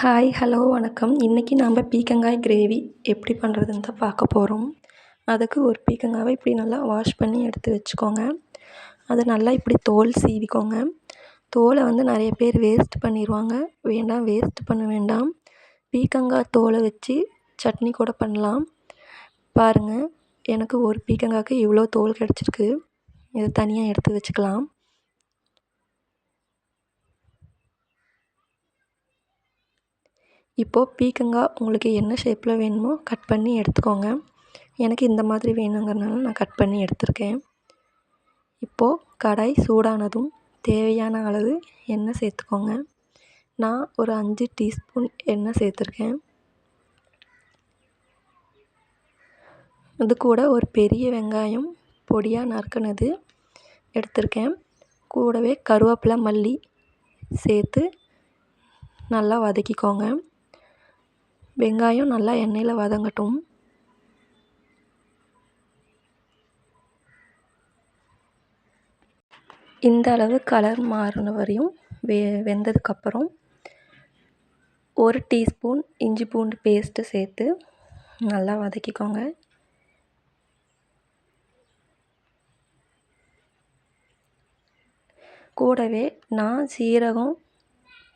Hi hello வணக்கம். இன்றைக்கி நாம் பீக்கங்காய் கிரேவி எப்படி பண்ணுறதுன்னு தான் பார்க்க போகிறோம் அதுக்கு ஒரு பீக்கங்காவை இப்படி நல்லா வாஷ் பண்ணி எடுத்து வச்சுக்கோங்க. அதை நல்லா இப்படி தோல் சீவிக்கோங்க. தோலை வந்து நிறைய பேர் வேஸ்ட் பண்ணிடுவாங்க வேண்டாம் வேஸ்ட் பண்ண வேண்டாம். பீக்கங்காய் தோலை வச்சு சட்னி கூட பண்ணலாம். பாருங்கள் எனக்கு ஒரு பீக்கங்காய்க்கு இவ்வளோ தோல் கிடச்சிருக்கு. இதை தனியாக எடுத்து வச்சுக்கலாம். இப்போது பீக்கங்காய் உங்களுக்கு என்ன ஷேப்பில் வேணுமோ கட் பண்ணி எடுத்துக்கோங்க. எனக்கு இந்த மாதிரி வேணுங்கிறனால நான் கட் பண்ணி எடுத்திருக்கேன். இப்போது கடாய் சூடானதும் தேவையான அளவு எண்ணெய் சேர்த்துக்கோங்க. நான் ஒரு அஞ்சு டீஸ்பூன் எண்ணெய் சேர்த்துருக்கேன். இது கூட ஒரு பெரிய வெங்காயம் பொடியாக நறுக்குனது எடுத்திருக்கேன். கூடவே கருவேப்பிலை மல்லி சேர்த்து நல்லா வதக்கிக்கோங்க. வெங்காயம் நல்லா எண்ணெயில் வதங்கட்டும். இந்த அளவு கலர் மாறின வரையும் வெ வெந்ததுக்கப்புறம் ஒரு டீஸ்பூன் இஞ்சி பூண்டு பேஸ்ட்டு சேர்த்து நல்லா வதக்கிக்கோங்க. கூடவே நான் சீரகம்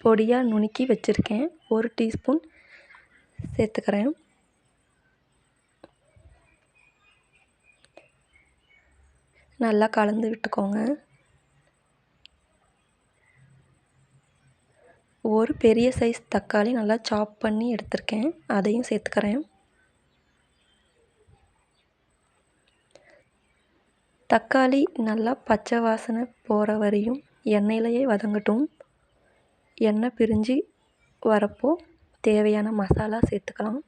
பொடியாக நுணுக்கி வச்சுருக்கேன். ஒரு டீஸ்பூன் சேர்த்துக்கிறேன். நல்லா கலந்து விட்டுக்கோங்க. ஒரு பெரிய சைஸ் தக்காளி நல்லா சாப் பண்ணி எடுத்திருக்கேன். அதையும் சேர்த்துக்கிறேன். தக்காளி நல்லா பச்சை வாசனை போகிற வரையும் எண்ணெயிலையே வதங்கட்டும். எண்ணெய் பிரிஞ்சு வரப்போ தேவையான மசாலா சேர்த்துக்கலாம்.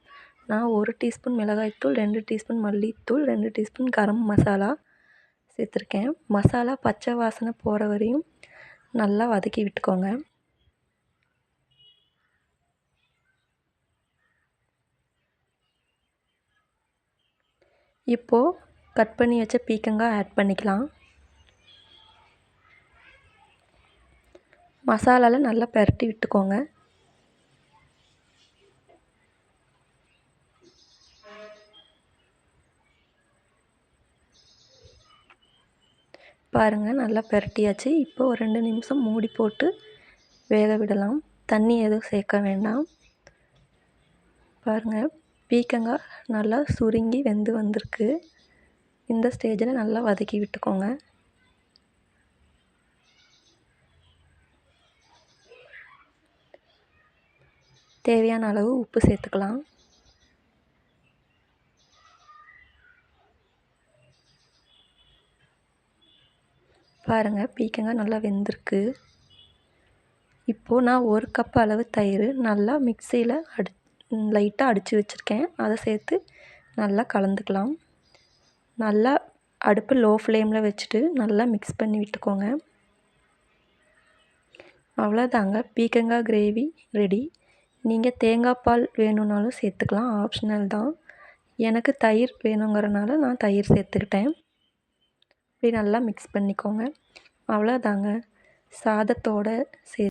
நான் ஒரு டீஸ்பூன் மிளகாய்த்தூள் ரெண்டு டீஸ்பூன் மல்லித்தூள் ரெண்டு டீஸ்பூன் கரம் மசாலா சேர்த்துருக்கேன். மசாலா பச்சை வாசனை போகிற வரையும் நல்லா வதக்கி விட்டுக்கோங்க. இப்போது கட் பண்ணி வச்ச பீக்கங்காய் ஆட் பண்ணிக்கலாம். மசாலாவில் நல்லா பரட்டி விட்டுக்கோங்க. பாருங்கள் நல்லா பெரட்டியாச்சு. இப்போ ஒரு ரெண்டு நிமிஷம் மூடி போட்டு வேக விடலாம். தண்ணி எதுவும் சேர்க்க வேண்டாம். பாருங்கள் பீக்கங்காய் நல்லா சுருங்கி வெந்து வந்திருக்கு. இந்த ஸ்டேஜில் நல்லா வதக்கி விட்டுக்கோங்க. தேவையான அளவு உப்பு சேர்த்துக்கலாம். பாருங்கள் பீக்கங்காய் நல்லா வெந்திருக்கு. இப்போது நான் ஒரு கப் அளவு தயிர் நல்லா மிக்சியில் அடி லைட்டாக அடித்து வச்சுருக்கேன். அதை சேர்த்து நல்லா கலந்துக்கலாம். நல்லா அடுப்பு லோ ஃப்ளேமில் வச்சுட்டு நல்லா மிக்ஸ் பண்ணி விட்டுக்கோங்க. அவ்வளோதாங்க பீக்கங்காய் கிரேவி ரெடி நீங்கள் தேங்காய் பால் வேணும்னாலும் சேர்த்துக்கலாம். ஆப்ஷனல் தான். எனக்கு தயிர் வேணுங்கிறனால நான் தயிர் சேர்த்துக்கிட்டேன். இப்படி நல்லா மிக்ஸ் பண்ணிக்கோங்க. அவ்வளோதாங்க சாதத்தோடு சே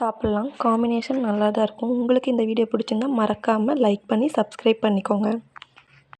சாப்பிட்லாம். காம்பினேஷன் நல்லா தான் இருக்கும். உங்களுக்கு இந்த வீடியோ பிடிச்சிருந்தா மறக்காமல் லைக் பண்ணி சப்ஸ்கிரைப் பண்ணிக்கோங்க.